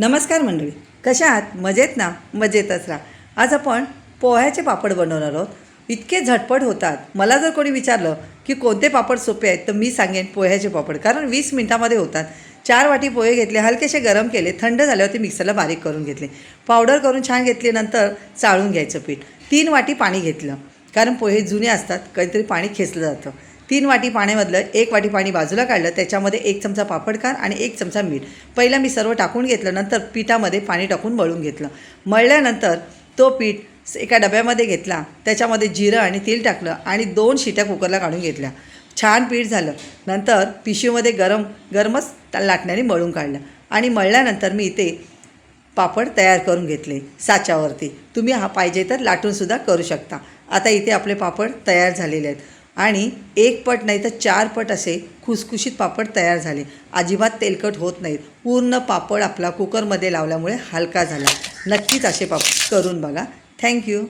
नमस्कार मंडळी कशा आहात? मजेत ना? मजेतच राहा. आज आपण पोह्याचे पापड बनवणार आहोत. इतके झटपट होतात. मला जर कोणी विचारलं की कोणते पापड सोपे आहेत तर मी सांगेन पोह्याचे पापड. कारण वीस मिनटामध्ये होतात. चार वाटी पोहे घेतले हलकेसे गरम केले थंड झाल्यावरती मिक्सरला बारीक करून घेतले. पावडर करून छान घेतली नंतर चाळून घ्यायचं पीठ. तीन वाटी पाणी घेतलं. कारण पोहे जुने असतात कधीतरी पाणी खेचलं जातं. तीन वाटी पाण्यामधलं एक वाटी पाणी बाजूला काढलं त्याच्यामध्ये एक चमचा पापडकार आणि एक चमचा मीठ. पहिलं मी सर्व टाकून घेतलं नंतर पिठामध्ये पाणी टाकून मळून घेतलं. मळल्यानंतर तो पीठ एका डब्यामध्ये घेतला त्याच्यामध्ये जिरं आणि तेल टाकलं आणि दोन शिट्या कुकरला काढून घेतल्या. छान पीठ झालं. नंतर पिशवीमध्ये गरम गरमच लाटण्याने मळून काढलं. आणि मळल्यानंतर मी इथे पापड तयार करून घेतले साच्यावरती. तुम्ही हा पाहिजे तर लाटूनसुद्धा करू शकता. आता इथे आपले पापड तयार झालेले आहेत. आणि एक पट नाही तर चार पट असे खुसखुशीत पापड तयार झाले. अजिबात तेलकट होत नाहीत पूर्ण पापड आपला कुकरमध्ये लावल्यामुळे हलका झाला. नक्कीच असे पापड करून बघा. थँक्यू